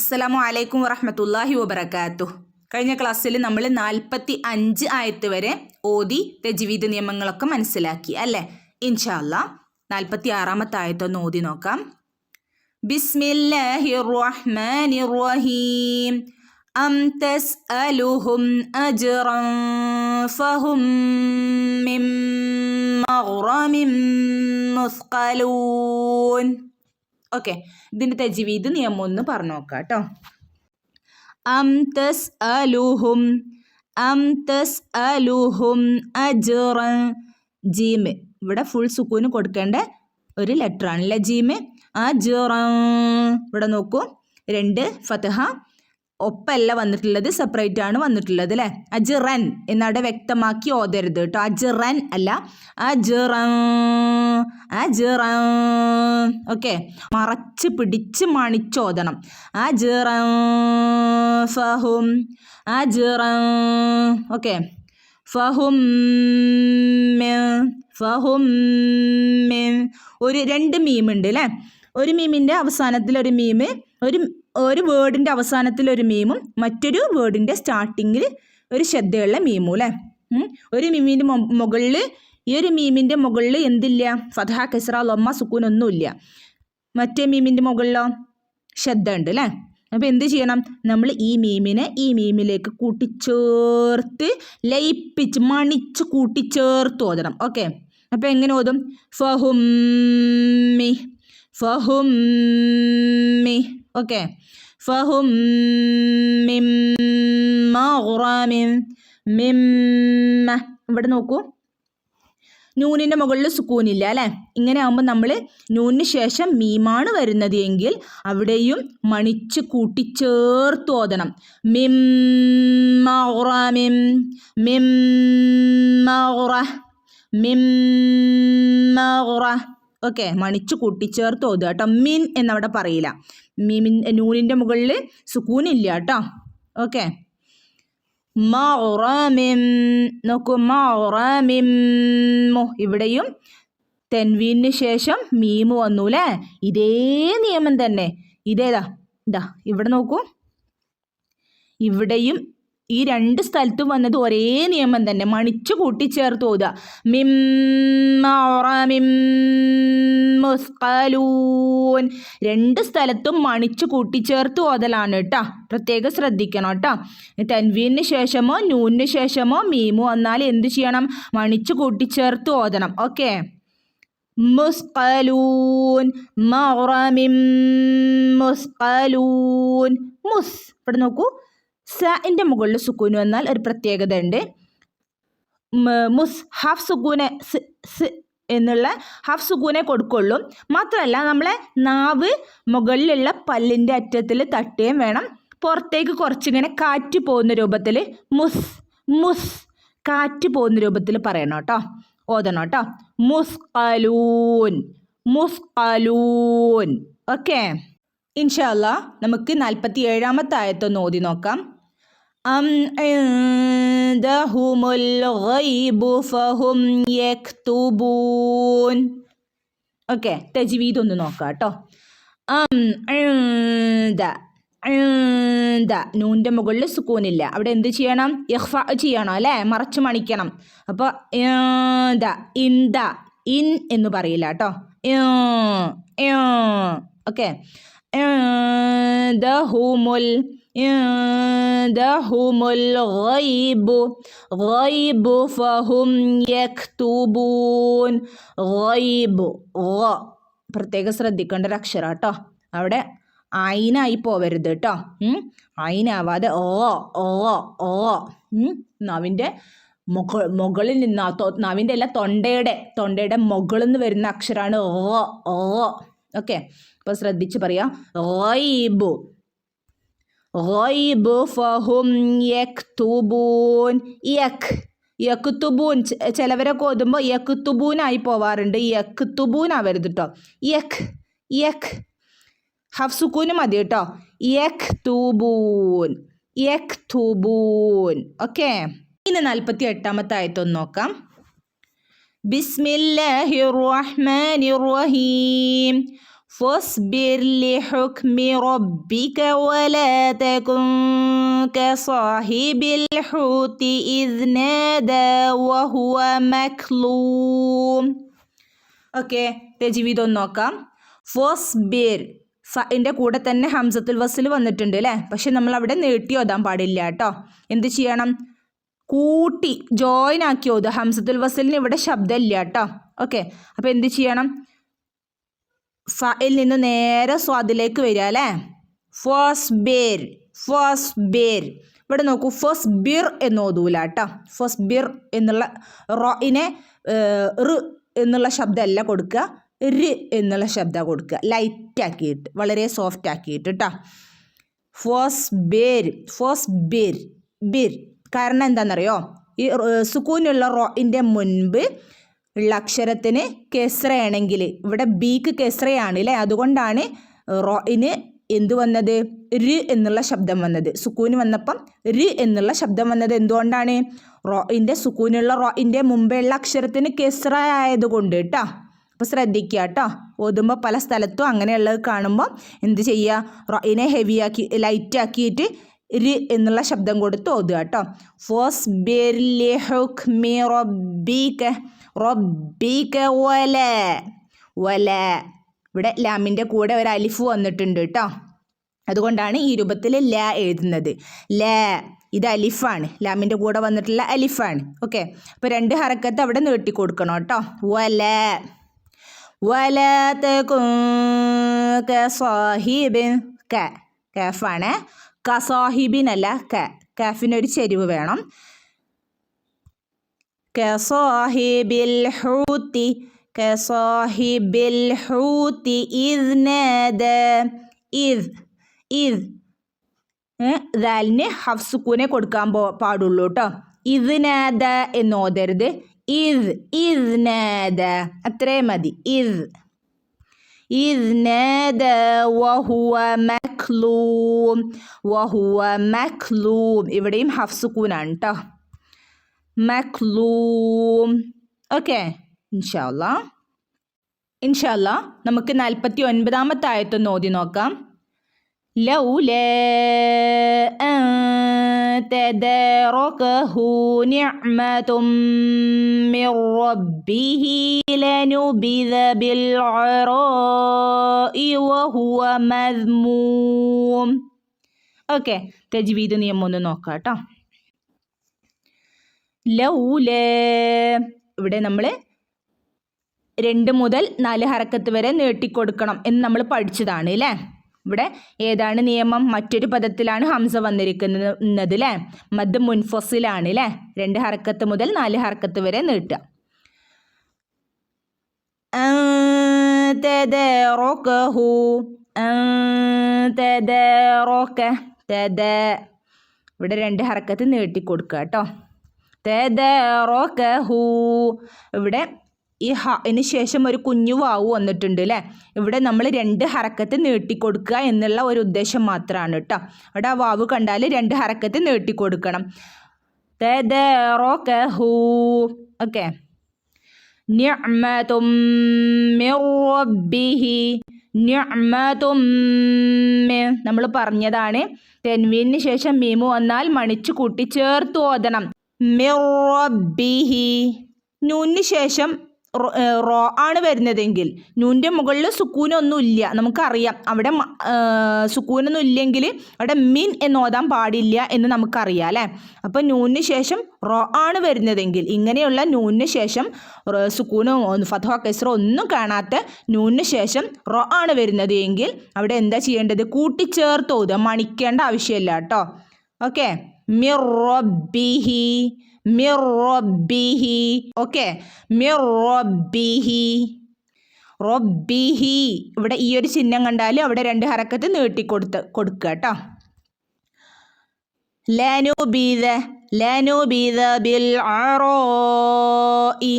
അസ്സലാമു അലൈക്കും വറഹമത്തല്ലാഹി വബർക്കാത്തു കഴിഞ്ഞ ക്ലാസ്സിൽ നമ്മൾ നാൽപ്പത്തി അഞ്ച് ആയത്ത് വരെ ഓതി തജ്വീദ് നിയമങ്ങളൊക്കെ മനസ്സിലാക്കി അല്ലേ? ഇൻഷാല്ല നാൽപ്പത്തി ആറാമത്തെ ആയത്തൊന്ന് ഓതി നോക്കാം. ബിസ്മില്ലാഹി റഹ്മാനി റഹീം അം തസ്അലുഹും അജ്റൻ ഫഹും മിൻ മഗ്റമിൻ മുസ്ഖലൂൻ. ഓക്കെ ഇതിന്റെ തെജിവീത് നിയമം ഒന്ന് പറഞ്ഞു നോക്കാം കേട്ടോ അം തസ് അലുഹും അം തസ് അലുഹും ജീമ് ഇവിടെ ഫുൾ സുക്കൂന് കൊടുക്കേണ്ട ഒരു ലെറ്റർ ആണല്ലേ ജീമ് അജറൻ ഇവിടെ നോക്കൂ. രണ്ട് ഫതഹ. ഒപ്പല്ല വന്നിട്ടുള്ളത് സെപ്പറേറ്റ് ആണ് വന്നിട്ടുള്ളത് അല്ലേ അജിറൻ എന്നവിടെ വ്യക്തമാക്കി ഓതരുത് കേട്ടോ അജിറൻ അല്ല അജിറ അജിറ. ഓക്കെ. മറച്ച് പിടിച്ച് മണിച്ചോതണം. അജിറ ഫഹും അജിറ. ഓക്കെ. ഫഹും ഫഹും ഒരു രണ്ട് മീമുണ്ട് അല്ലേ ഒരു മീമിന്റെ അവസാനത്തിൽ ഒരു മീമ് ഒരു ഒരു വേർഡിന്റെ അവസാനത്തിൽ ഒരു മീമും മറ്റൊരു വേർഡിന്റെ സ്റ്റാർട്ടിങ്ങിൽ ഒരു ശ്രദ്ധയുള്ള മീമും അല്ലേ? ഒരു മീമിന്റെ മുകളിൽ ഈ ഒരു മീമിന്റെ മുകളിൽ എന്തില്ല? ഫതഹ കെസ്ര ലൊമ്മ സുക്കൂൻ ഒന്നുമില്ല. മറ്റേ മീമിന്റെ മുകളിലോ? ശ്രദ്ധ ഉണ്ട് അല്ലേ? അപ്പോൾ എന്ത് ചെയ്യണം? നമ്മൾ ഈ മീമിനെ ഈ മീമിലേക്ക് കൂട്ടിച്ചേർത്ത് ലയിപ്പിച്ച് മണിച്ച് കൂട്ടിച്ചേർത്ത് ഓതണം. ഓക്കെ? അപ്പോൾ എങ്ങനെ ഓതും? ഫഹുമ്മി ഫഹുമ്മി. ഓക്കെ. ഫഹും മിമ്മ. ഇവിടെ നോക്കൂ. നൂനിന്റെ മുകളിൽ സുക്കൂനില്ല അല്ലേ? ഇങ്ങനെ ആകുമ്പോൾ നമ്മൾ നൂനിന് ശേഷം മീമാണ് വരുന്നത് എങ്കിൽ അവിടെയും മണിച്ച് കൂട്ടിച്ചേർത്ത് ഓതണം. മിം മിം മിം മിമ്മ ഓക്കെ മണിച്ച് കൂട്ടിച്ചേർത്ത് ഓതുക കേട്ടോ. മിൻ എന്നവിടെ പറയില്ല. മീമിൻ നൂനിന്റെ മുകളിൽ സുക്കൂനില്ല കേട്ടോ. ഓക്കെ. മറമിം നോക്കൂ മൗറമിമ്മു ഇവിടെയും തെൻവീനിന് ശേഷം മീമ് വന്നു അല്ലേ ഇതേ നിയമം തന്നെ. ഇതേതാ? ഇതാ ഇവിടെ നോക്കൂ. ഇവിടെയും ഈ രണ്ട് സ്ഥലത്തും വന്നത് ഒരേ നിയമം തന്നെ. മണിച്ചു കൂട്ടിച്ചേർത്ത് ഓതുക മിംസ്കലൂൻ. രണ്ട് സ്ഥലത്തും മണിച്ചു കൂട്ടിച്ചേർത്ത് ഓതലാണ് കേട്ടോ പ്രത്യേകം ശ്രദ്ധിക്കണം കേട്ടോ തൻവീന് ശേഷമോ നൂനിന് ശേഷമോ മീമു വന്നാൽ എന്ത് ചെയ്യണം? മണിച്ചു കൂട്ടിച്ചേർത്ത് ഓതണം. ഓക്കെ? മുസ്കലൂൻ. മുസ്കലൂൻ. മുസ്. ഇവിടെ നോക്കൂ. സഇന്റെ മുകളിൽ സുക്കൂന് വന്നാൽ ഒരു പ്രത്യേകത ഉണ്ട്. മുസ് ഹാഫ് സുക്കൂനെ എന്നുള്ള ഹാഫ് സുക്കൂനെ കൊടുക്കുള്ളൂ. മാത്രമല്ല നമ്മളെ നാവ് മുകളിലുള്ള പല്ലിന്റെ അറ്റത്തിൽ തട്ടുകയും വേണം. പുറത്തേക്ക് കുറച്ചിങ്ങനെ കാറ്റ് പോകുന്ന രൂപത്തിൽ മുസ് മുസ് കാറ്റ് പോകുന്ന രൂപത്തിൽ പറയണം കേട്ടോ. ഓതണം കേട്ടോ. മുസ്കലൂൻ മുസ്കലൂൻ ഓക്കെ. ഇൻഷാല്ല നമുക്ക് നാൽപ്പത്തി ഏഴാമത്തെ ആയത്തൊന്ന് ഓതി നോക്കാം. أم عندهم الغيب فهم يكتبون ഓക്കെ തജ്വീദ് ഒന്ന് നോക്കാം കേട്ടോ അം عند عند നൂൻ്റെ മുകളിൽ സുക്കൂനില്ല അവിടെ എന്ത് ചെയ്യണം ഇഖ്ഫ ചെയ്യണം അല്ലേ മറച്ചു മണിക്കണം അപ്പോൾ ഇന്ത ഇന്ത ഇൻ എന്ന് പറയില്ല കേട്ടോ ഓക്കെ ദഹുമുൽ ഇൻദഹുമുൽ ഗൈബു ഗൈബു ഫഹും യക്തുബൂൻ ഗൈബു ഗ പ്രത്യേകം ശ്രദ്ധിക്കേണ്ട ഒരു അക്ഷരം കേട്ടോ അവിടെ അയിനായി പോവരുത് കേട്ടോ അയിനാവാതെ ഓ ഓ ഓ. നവിന്റെ മുക മുകളിൽ നിന്ന് നവിന്റെ അല്ല തൊണ്ടയുടെ തൊണ്ടയുടെ മുകളിൽ നിന്ന് വരുന്ന അക്ഷരമാണ് ഓ ഓ. ഓക്കെ. അപ്പോൾ ശ്രദ്ധിച്ച് പറയാം. ഓയിബു غيب فهم يكتبون يك യക്കുത്തുബൂൻ ചിലവരൊക്കെ ഓതുമ്പോൾ യക്കുത്തുബൂനായി പോവാറുണ്ട് യക്കുത്തുബൂൻ ആവരുത് കേട്ടോ യക് യക് ഹഫ് സുക്കൂന് മതി കേട്ടോ യക് തൂബൂൻ യക് തൂബൂൻ ഓക്കെ ഇനി നാൽപ്പത്തി എട്ടാമത്തെ ആയത്തൊന്ന് നോക്കാം ബിസ്മില്ലാഹിർ റഹ്മാനിർ റഹീം فاصبر لحكم ربك ولا تكن كصاحب الحوت إذ نادى وهو مكلوم ഓക്കെ രജീവിത് ഒന്ന് നോക്കാം ഫസ്ബിർ ഫിൻ്റെ കൂടെ തന്നെ ഹംസത്തുൽ വസിൽ വന്നിട്ടുണ്ട് അല്ലേ പക്ഷെ നമ്മൾ അവിടെ നീട്ടി ഓതാൻ പാടില്ല കേട്ടോ എന്ത് ചെയ്യണം കൂട്ടി ജോയിൻ ആക്കി ഓതുക ഹംസത്തുൽ വസലിന് ഇവിടെ ശബ്ദമില്ല കേട്ടോ ഓക്കെ അപ്പോൾ എന്ത് ചെയ്യണം ഫയിൽ നിന്ന് നേരെ സ്വാദിലേക്ക് വരിക അല്ലേ? ഫസ് ബേർ ഫസ് ബേർ ഇവിടെ നോക്കൂ ഫസ് ബിർ എന്ന് ഓതൂല കേട്ടോ. ഫസ് ബിർ എന്നുള്ള റോയിനെ റ് എന്നുള്ള ശബ്ദമല്ല കൊടുക്കുക. ര് എന്നുള്ള ശബ്ദം കൊടുക്കുക. ലൈറ്റ് ആക്കിയിട്ട് വളരെ സോഫ്റ്റ് ആക്കിയിട്ട് കേട്ടോ. ഫോസ് ബേർ ഫോസ് ബിർ ബിർ കാരണം എന്താണെന്നറിയോ? ഈ റ- സുക്കൂനുള്ള റോയിന്റെ മുൻപ് ഉള്ള അക്ഷരത്തിന് കെസ്രയാണെങ്കിൽ ഇവിടെ ബീക്ക് കെസ്രയാണ് അല്ലേ അതുകൊണ്ടാണ് റോയിന് എന്ത് വന്നത്? ര് എന്നുള്ള ശബ്ദം വന്നത്. സുക്കൂന് വന്നപ്പം ര് എന്നുള്ള ശബ്ദം വന്നത് എന്തുകൊണ്ടാണ്? റോയിന്റെ സുക്കൂനുള്ള റോയിന്റെ മുമ്പെയുള്ള അക്ഷരത്തിന് കെസ്ര ആയതുകൊണ്ട് കേട്ടോ അപ്പോൾ ശ്രദ്ധിക്കുക കേട്ടോ ഓതുമ്പോൾ പല സ്ഥലത്തും അങ്ങനെയുള്ളത് കാണുമ്പോൾ എന്ത് ചെയ്യുക റോയിനെ ഹെവി ആക്കി ലൈറ്റ് ആക്കിയിട്ട് ര് എന്നുള്ള ശബ്ദം കൊടുത്ത് ഓതുക കേട്ടോ ഫോസ് ഹുക്മി റബ്ബീക റബ്ബിക ഒല ഒല ഇവിടെ ലാമിന്റെ കൂടെ ഒരു അലിഫ് വന്നിട്ടുണ്ട് കേട്ടോ അതുകൊണ്ടാണ് ഈ രൂപത്തിൽ ല എഴുതുന്നത്. ല. ഇത് അലിഫാണ്. ലാമിന്റെ കൂടെ വന്നിട്ടുള്ള അലിഫാണ്. ഓക്കെ. അപ്പോൾ രണ്ട് ഹറക്കത്ത് അവിടെ നീട്ടി കൊടുക്കണം കേട്ടോ വല. വല ക സാഹിബിൻ ക. കാഫാണ്. കസാഹിബിൻ അല്ല കെ. കാഫിന് ഒരു വേണം. കസാഹിബിൽ ഹൂത്തി കസാഹിബിൽ ഹൂത്തി ഇദ് നാദ ഇദ് ഇദ് ദാലിന് ഹഫ്സുക്കൂനെ കൊടുക്കാൻ പോ പാടുള്ളൂ കേട്ടോ ഇത് നാദ എന്ന് ഓതരുത് ഇദ് ഇദ് നാദ അത്രേ മതി ഇദ് إذ نادى وهو مكلوم وهو مكلوم ഇവിടെയും ഹഫ് സുക്കൂനാണ് കേട്ടോ മക്ലൂം ഓക്കെ ഇൻഷാല്ല ഇൻഷാല്ല നമുക്ക് നാൽപ്പത്തി ഒൻപതാമത്തെ ആയത്തൊന്ന് ഓതി നോക്കാം لولا أن تداركه نعمة من ربه لنبذ بالعراء وهو مذموم ഓക്കെ തജ്വീദ് നിയമം ഒന്ന് നോക്കാം കേട്ടോ ലൗല. ഇവിടെ നമ്മൾ രണ്ട് മുതൽ നാല് ഹറക്കത്ത് വരെ നീട്ടിക്കൊടുക്കണം എന്ന് നമ്മൾ പഠിച്ചതാണ് അല്ലേ ഇവിടെ ഏതാണ് നിയമം? മറ്റൊരു പദത്തിലാണ് ഹംസ വന്നിരിക്കുന്നത് അല്ലേ മദ് മുൻഫസിലാണ് അല്ലേ രണ്ട് ഹറക്കത്ത് മുതൽ നാല് ഹറക്കത്ത് വരെ നീട്ടുക. ഇവിടെ രണ്ട് ഹറക്കത്ത് നീട്ടിക്കൊടുക്കുക കേട്ടോ. തദറോക്കഹു ഇവിടെ ഈ ഹ ഇതിന് ശേഷം ഒരു കുഞ്ഞു വാവ് വന്നിട്ടുണ്ട് അല്ലേ ഇവിടെ നമ്മൾ രണ്ട് ഹറക്കത്ത് നീട്ടിക്കൊടുക്കുക എന്നുള്ള ഒരു ഉദ്ദേശം മാത്രമാണ് കേട്ടോ അവിടെ ആ വാവ് കണ്ടാൽ രണ്ട് ഹറക്കത്ത് നീട്ടിക്കൊടുക്കണം. തദറോക്കഹു ഓക്കെ. നിഅമതും റബ്ബിഹി നിഅമതും നമ്മൾ പറഞ്ഞതാണ്. തെൻവീന് ശേഷം മീമു വന്നാൽ മണിച്ചു കൂട്ടി ചേർത്ത് ഓതണം. മിർ റബ്ബിഹി. നൂന് ശേഷം റോ- ആണ് വരുന്നതെങ്കിൽ നൂന്റെ മുകളിൽ സുക്കൂനൊന്നുമില്ല. നമുക്കറിയാം. അവിടെ സുക്കൂനൊന്നും ഇല്ലെങ്കിൽ അവിടെ മിൻ എന്ന് ഓതാൻ പാടില്ല എന്ന് നമുക്കറിയാം അല്ലേ? അപ്പോൾ നൂന് ശേഷം റോ ആണ് വരുന്നതെങ്കിൽ ഇങ്ങനെയുള്ള നൂന് ശേഷം സുക്കൂനോ ഫതോ കെസ്റോ ഒന്നും കാണാത്ത നൂന് ശേഷം റോ ആണ് വരുന്നത് എങ്കിൽ അവിടെ എന്താ ചെയ്യേണ്ടത്? കൂട്ടിച്ചേർത്ത് ഓതുക. മണിക്കേണ്ട ആവശ്യമില്ല കേട്ടോ. ഓക്കെ. മിറൊബിഹി മിർ റബ്ബിഹി. ഓക്കെ. മിർ റൊബിഹി ഇവിടെ ഈ ഒരു ചിഹ്നം കണ്ടാൽ അവിടെ രണ്ട് ഹറക്കത്ത് നീട്ടിക്കൊടുത്ത് കൊടുക്കുക കേട്ടോ. ലനുബിദ ലനുബിദ ബിൽ അറോഇ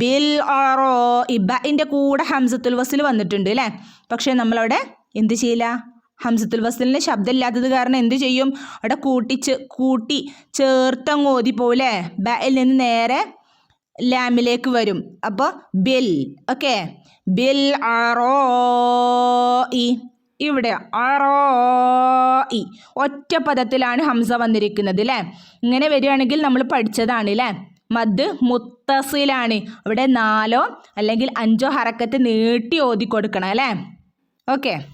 ബിൽ ഇബ ഇന്റെ കൂടെ ഹംസത്തുൽ വസിൽ വന്നിട്ടുണ്ട് അല്ലേ? പക്ഷേ നമ്മളവിടെ എന്ത് ചെയ്യില്ല? ഹംസത്തുൽ വസലിന് ശബ്ദമില്ലാത്തത് കാരണം എന്ത് ചെയ്യും? അവിടെ കൂട്ടി കൂട്ടി ചേർത്തങ്ങ് പോലെ ബയിൽ നിന്ന് നേരെ ലാമിലേക്ക് വരും. അപ്പോൾ ബിൽ ഓക്കെ? ബിൽ ആറോ ഇ ഇവിടെ അറോഇ. ഒറ്റ പദത്തിലാണ് ഹംസ വന്നിരിക്കുന്നത് അല്ലേ? ഇങ്ങനെ വരികയാണെങ്കിൽ നമ്മൾ പഠിച്ചതാണ് അല്ലേ? മദ് മുത്തസിലാണ്. അവിടെ നാലോ അല്ലെങ്കിൽ അഞ്ചോ ഹറക്കത്ത് നീട്ടി ഓതി കൊടുക്കണം അല്ലേ? ഓക്കെ?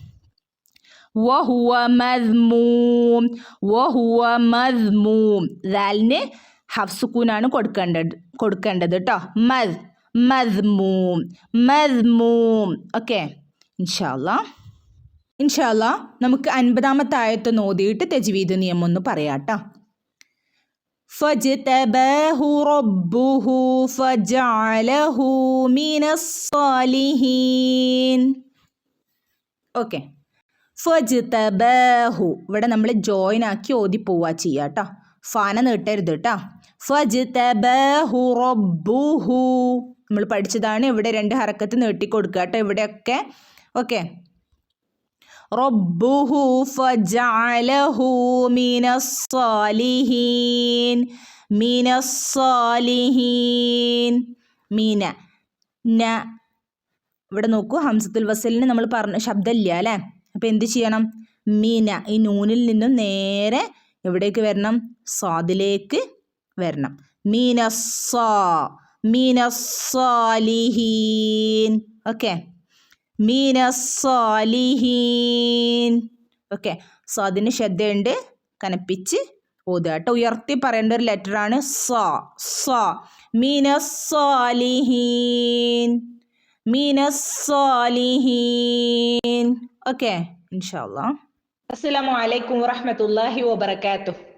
വഹുവ മദ്മൂം വഹുവ മദ്മൂം ദാലിന് ഹഫ്സുക്കൂനാണ് കൊടുക്കേണ്ടത് കൊടുക്കേണ്ടത് കേട്ടോ മദ് മദ്മൂം മദ്മൂം ഓക്കെ ഇൻഷാല്ലാ ഇൻഷാല്ലാ നമുക്ക് അൻപതാമത്തെ ആയത്ത് നോദിയിട്ട് തെജ്വീദ് നിയമം ഒന്ന് പറയാം കേട്ടോ فاجتباه ربه فجعله من الصالحين ഓക്കെ ഫജ്തബാഹു. ഇവിടെ നമ്മൾ ജോയിൻ ആക്കി ഓതി പോവാ ചെയ്യുക കേട്ടോ ഫാന നീട്ടരുത് കേട്ടോ ഫജിത്തബഹു റബ്ബുഹു. നമ്മൾ പഠിച്ചതാണ് ഇവിടെ രണ്ട് ഹറക്കത്ത് നീട്ടി കൊടുക്കുക കേട്ടോ ഇവിടെയൊക്കെ. ഓക്കെ. റബ്ബുഹു ഫജഅലഹു മിനസ്സാലിഹീൻ. മിനസ്സാലിഹീൻ. മീന. ന. ഇവിടെ നോക്കൂ ഹംസത്തുൽ വസലിന് നമ്മൾ പറഞ്ഞ ശബ്ദമില്ല അല്ലേ? അപ്പം എന്ത് ചെയ്യണം? മീന ഈ നൂനിൽ നിന്നും നേരെ എവിടേക്ക് വരണം? സ്വാദിലേക്ക് വരണം. മീനസ്സാ മീനസ്സാലിഹീൻ. ഓക്കെ. മീനസ്സാലിഹീൻ. ഓക്കെ. സ്വാദിന് ശ്രദ്ധയുണ്ട്. കനപ്പിച്ച് ഓതുക ഉയർത്തി പറയേണ്ട ഒരു ലെറ്റർ ആണ് സ. സ. മീനസ്വാലിഹീൻ മീനസ്സാലിഹീൻ. ഓക്കെ ഇൻഷാല്ലാ അസ്സലാമു അലൈക്കും വറഹ്മത്തുള്ളാഹി വബറകാതുഹു